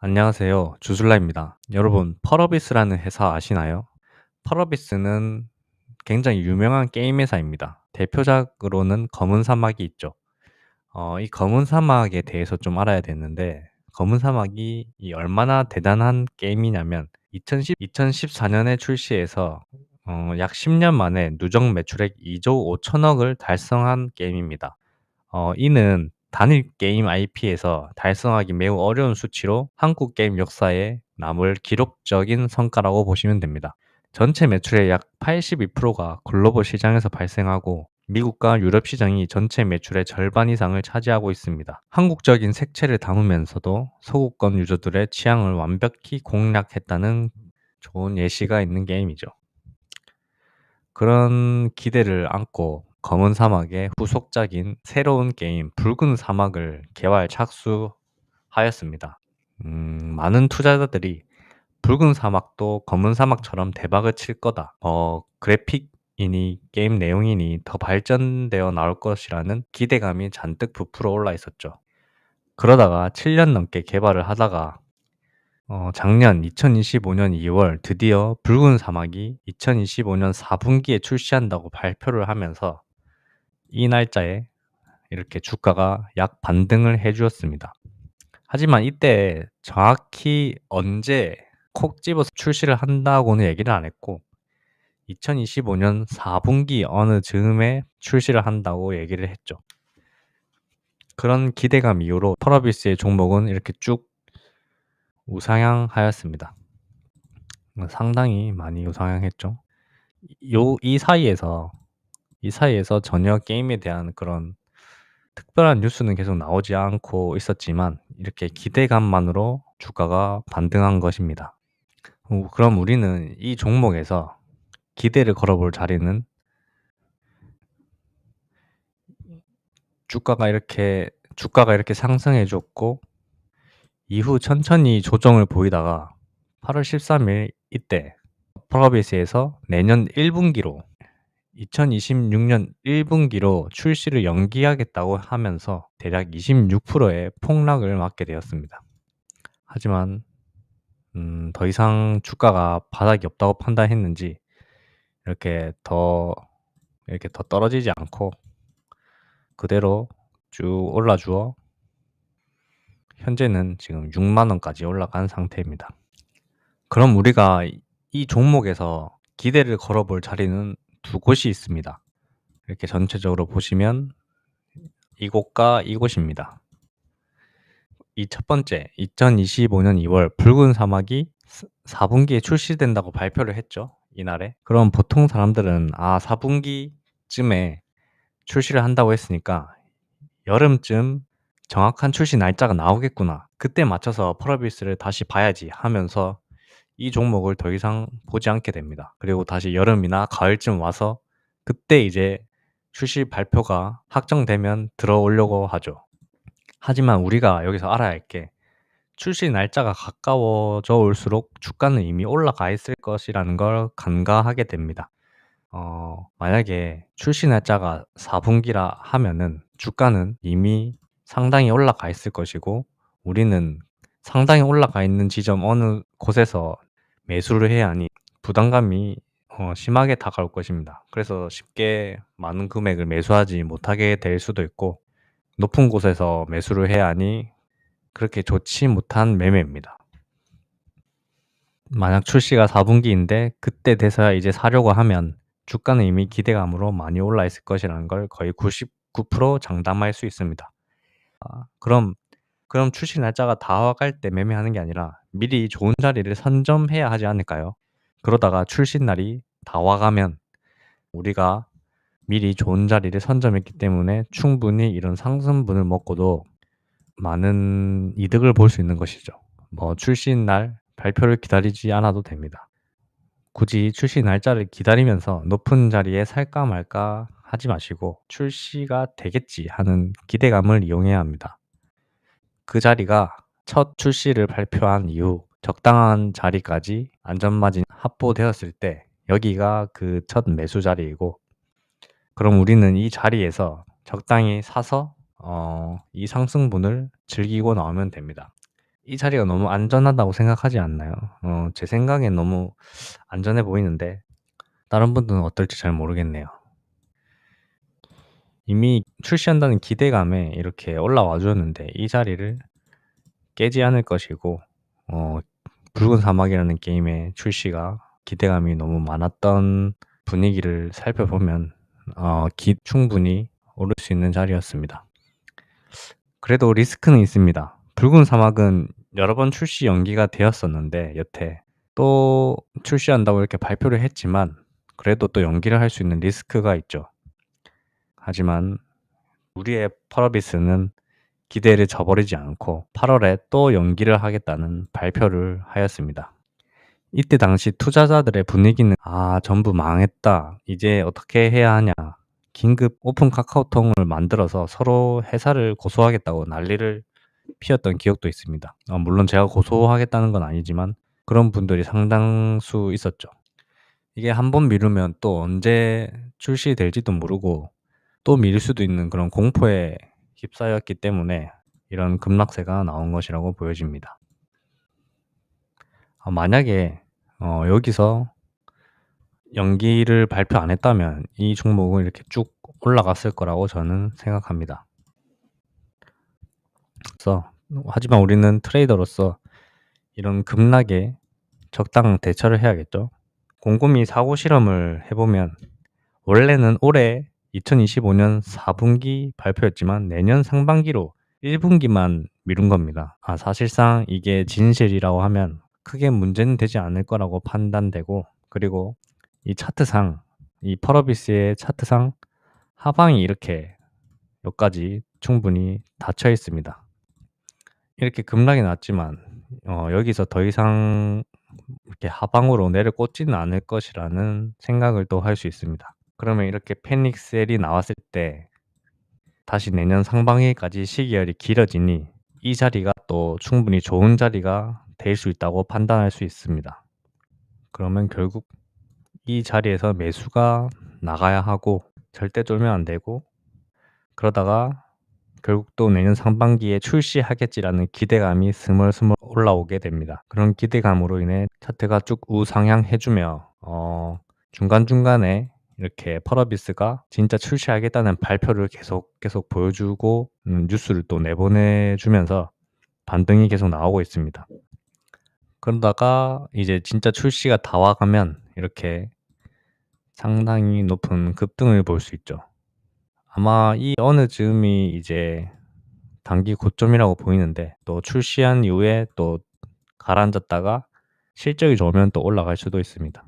안녕하세요. 주술라입니다. 여러분, 펄어비스라는 회사 아시나요? 펄어비스는 굉장히 유명한 게임 회사입니다. 대표작으로는 검은 사막이 있죠. 어, 이 검은 사막에 대해서 좀 알아야 되는데, 검은 사막이 이 얼마나 대단한 게임이냐면, 2010, 2014년에 출시해서 어, 약 10년 만에 누적 매출액 2조 5천억을 달성한 게임입니다. 어, 이는 단일 게임 IP에서 달성하기 매우 어려운 수치로 한국 게임 역사에 남을 기록적인 성과라고 보시면 됩니다. 전체 매출의 약 82%가 글로벌 시장에서 발생하고 미국과 유럽 시장이 전체 매출의 절반 이상을 차지하고 있습니다. 한국적인 색채를 담으면서도 서구권 유저들의 취향을 완벽히 공략했다는 좋은 예시가 있는 게임이죠. 그런 기대를 안고 검은 사막의 후속작인 새로운 게임 붉은 사막을 개발 착수하였습니다. 음, 많은 투자자들이 붉은 사막도 검은 사막처럼 대박을 칠 거다. 어, 그래픽이니 게임 내용이니 더 발전되어 나올 것이라는 기대감이 잔뜩 부풀어 올라 있었죠. 그러다가 7년 넘게 개발을 하다가 어, 작년 2025년 2월 드디어 붉은 사막이 2025년 4분기에 출시한다고 발표를 하면서 이 날짜에 이렇게 주가가 약 반등을 해 주었습니다. 하지만 이때 정확히 언제 콕 집어서 출시를 한다고는 얘기를 안 했고 2025년 4분기 어느 즈음에 출시를 한다고 얘기를 했죠. 그런 기대감 이후로 펄어비스의 종목은 이렇게 쭉 우상향하였습니다. 상당히 많이 우상향했죠. 요, 이 사이에서, 이 사이에서 전혀 게임에 대한 그런 특별한 뉴스는 계속 나오지 않고 있었지만, 이렇게 기대감만으로 주가가 반등한 것입니다. 어, 그럼 우리는 이 종목에서 기대를 걸어볼 자리는 주가가 이렇게, 주가가 이렇게 상승해 줬고, 이후 천천히 조정을 보이다가 8월 13일 이때 펄어비스에서 내년 1분기로 2026년 1분기로 출시를 연기하겠다고 하면서 대략 26%의 폭락을 맞게 되었습니다. 하지만 음, 더 이상 주가가 바닥이 없다고 판단했는지 이렇게 더 이렇게 더 떨어지지 않고 그대로 쭉 올라주어 현재는 지금 6만 원까지 올라간 상태입니다. 그럼 우리가 이 종목에서 기대를 걸어볼 자리는 두 곳이 있습니다. 이렇게 전체적으로 보시면 이곳과 이곳입니다. 이 첫 번째, 2025년 2월 붉은 사막이 4분기에 출시된다고 발표를 했죠. 이날에. 그럼 보통 사람들은 아, 4분기쯤에 출시를 한다고 했으니까 여름쯤 정확한 출시 날짜가 나오겠구나. 그때 맞춰서 펄어비스를 다시 봐야지 하면서 이 종목을 더 이상 보지 않게 됩니다. 그리고 다시 여름이나 가을쯤 와서 그때 이제 출시 발표가 확정되면 들어오려고 하죠. 하지만 우리가 여기서 알아야 할 게 출시 날짜가 가까워져 올수록 주가는 이미 올라가 있을 것이라는 걸 간과하게 됩니다. 어, 만약에 출시 날짜가 4분기라 하면은 주가는 이미 상당히 올라가 있을 것이고 우리는 상당히 올라가 있는 지점 어느 곳에서 매수를 해야 하니 부담감이 어, 심하게 다가올 것입니다. 그래서 쉽게 많은 금액을 매수하지 못하게 될 수도 있고 높은 곳에서 매수를 해야 하니 그렇게 좋지 못한 매매입니다. 만약 출시가 4분기인데 그때 돼서야 이제 사려고 하면 주가는 이미 기대감으로 많이 올라 있을 것이라는 걸 거의 99% 장담할 수 있습니다. 아, 그럼 그럼 출시 날짜가 다가갈 때 매매하는 게 아니라 미리 좋은 자리를 선점해야 하지 않을까요? 그러다가 출시 날이 다 와가면 우리가 미리 좋은 자리를 선점했기 때문에 충분히 이런 상승분을 먹고도 많은 이득을 볼 수 있는 것이죠. 뭐 출시 날 발표를 기다리지 않아도 됩니다. 굳이 출시 날짜를 기다리면서 높은 자리에 살까 말까 하지 마시고 출시가 되겠지 하는 기대감을 이용해야 합니다. 그 자리가 첫 출시를 발표한 이후 적당한 자리까지 안전마진 확보되었을 때 여기가 그 첫 매수 자리이고 그럼 우리는 이 자리에서 적당히 사서 어, 이 상승분을 즐기고 나오면 됩니다. 이 자리가 너무 안전하다고 생각하지 않나요? 어 제 생각엔 너무 안전해 보이는데 다른 분들은 어떨지 잘 모르겠네요. 이미 출시한다는 기대감에 이렇게 올라와 주었는데 이 자리를 깨지 않을 것이고 어 붉은 사막이라는 게임의 출시가 기대감이 너무 많았던 분위기를 살펴보면 어 기 충분히 오를 수 있는 자리였습니다. 그래도 리스크는 있습니다. 붉은 사막은 여러 번 출시 연기가 되었었는데 여태 또 출시한다고 이렇게 발표를 했지만 그래도 또 연기를 할 수 있는 리스크가 있죠. 하지만 우리의 펄어비스는 기대를 저버리지 않고 8월에 또 연기를 하겠다는 발표를 하였습니다. 이때 당시 투자자들의 분위기는 아 전부 망했다. 이제 어떻게 해야 하냐. 긴급 오픈 카카오톡을 만들어서 서로 회사를 고소하겠다고 난리를 피웠던 기억도 있습니다. 어, 물론 제가 고소하겠다는 건 아니지만 그런 분들이 상당수 있었죠. 이게 한 번 미루면 또 언제 출시될지도 모르고 또 미룰 수도 있는 그런 공포에 휩싸였기 때문에 이런 급락세가 나온 것이라고 보여집니다. 어, 만약에 어, 여기서 연기를 발표 안 했다면 이 종목은 이렇게 쭉 올라갔을 거라고 저는 생각합니다. 그래서 하지만 우리는 트레이더로서 이런 급락에 적당한 대처를 해야겠죠. 곰곰이 사고 실험을 해보면 원래는 올해 2025년 4분기 발표였지만 내년 상반기로 1분기만 미룬 겁니다. 아, 사실상 이게 진실이라고 하면 크게 문제는 되지 않을 거라고 판단되고 그리고 이 차트상 이 펄어비스의 차트상 하방이 이렇게 여기까지 충분히 닫혀 있습니다. 이렇게 급락이 났지만 어, 여기서 더 이상 이렇게 하방으로 내려 꽂지는 않을 것이라는 생각을 또 할 수 있습니다. 그러면 이렇게 패닉 셀이 나왔을 때 다시 내년 상반기까지 시기열이 길어지니 이 자리가 또 충분히 좋은 자리가 될 수 있다고 판단할 수 있습니다. 그러면 결국 이 자리에서 매수가 나가야 하고 절대 쫄면 안 되고 그러다가 결국 또 내년 상반기에 출시하겠지라는 기대감이 스멀스멀 올라오게 됩니다. 그런 기대감으로 인해 차트가 쭉 우상향해주며 어, 중간중간에 이렇게 펄어비스가 진짜 출시하겠다는 발표를 계속 계속 보여주고 음, 뉴스를 또 내보내주면서 반등이 계속 나오고 있습니다. 그러다가 이제 진짜 출시가 다 와가면 이렇게 상당히 높은 급등을 볼 수 있죠. 아마 이 어느 즈음이 이제 단기 고점이라고 보이는데 또 출시한 이후에 또 가라앉았다가 실적이 좋으면 또 올라갈 수도 있습니다.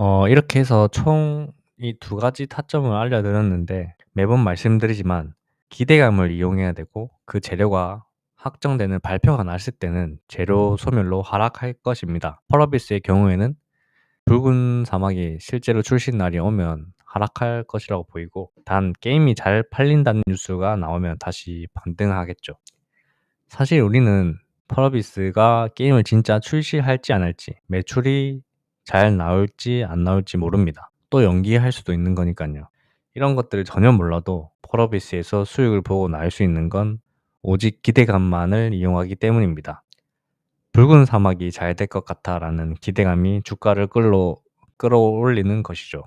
어 이렇게 해서 총이두 가지 타점을 알려드렸는데 매번 말씀드리지만 기대감을 이용해야 되고 그 재료가 확정되는 발표가 났을 때는 재료 소멸로 하락할 것입니다. 펄어비스의 경우에는 붉은 사막이 실제로 출시 날이 오면 하락할 것이라고 보이고 단 게임이 잘 팔린다는 뉴스가 나오면 다시 반등하겠죠. 사실 우리는 펄어비스가 게임을 진짜 출시할지 안 할지 매출이 잘 나올지 안 나올지 모릅니다. 또 연기할 수도 있는 거니까요. 이런 것들을 전혀 몰라도 펄어비스에서 수익을 보고 나올 수 있는 건 오직 기대감만을 이용하기 때문입니다. 붉은 사막이 잘 될 것 같아라는 기대감이 주가를 끌어, 끌어올리는 것이죠.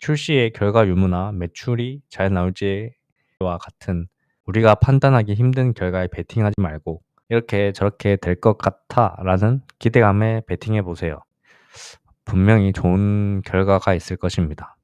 출시의 결과 유무나 매출이 잘 나올지와 같은 우리가 판단하기 힘든 결과에 베팅하지 말고 이렇게 저렇게 될 것 같아라는 기대감에 베팅해 보세요. 분명히 좋은 결과가 있을 것입니다.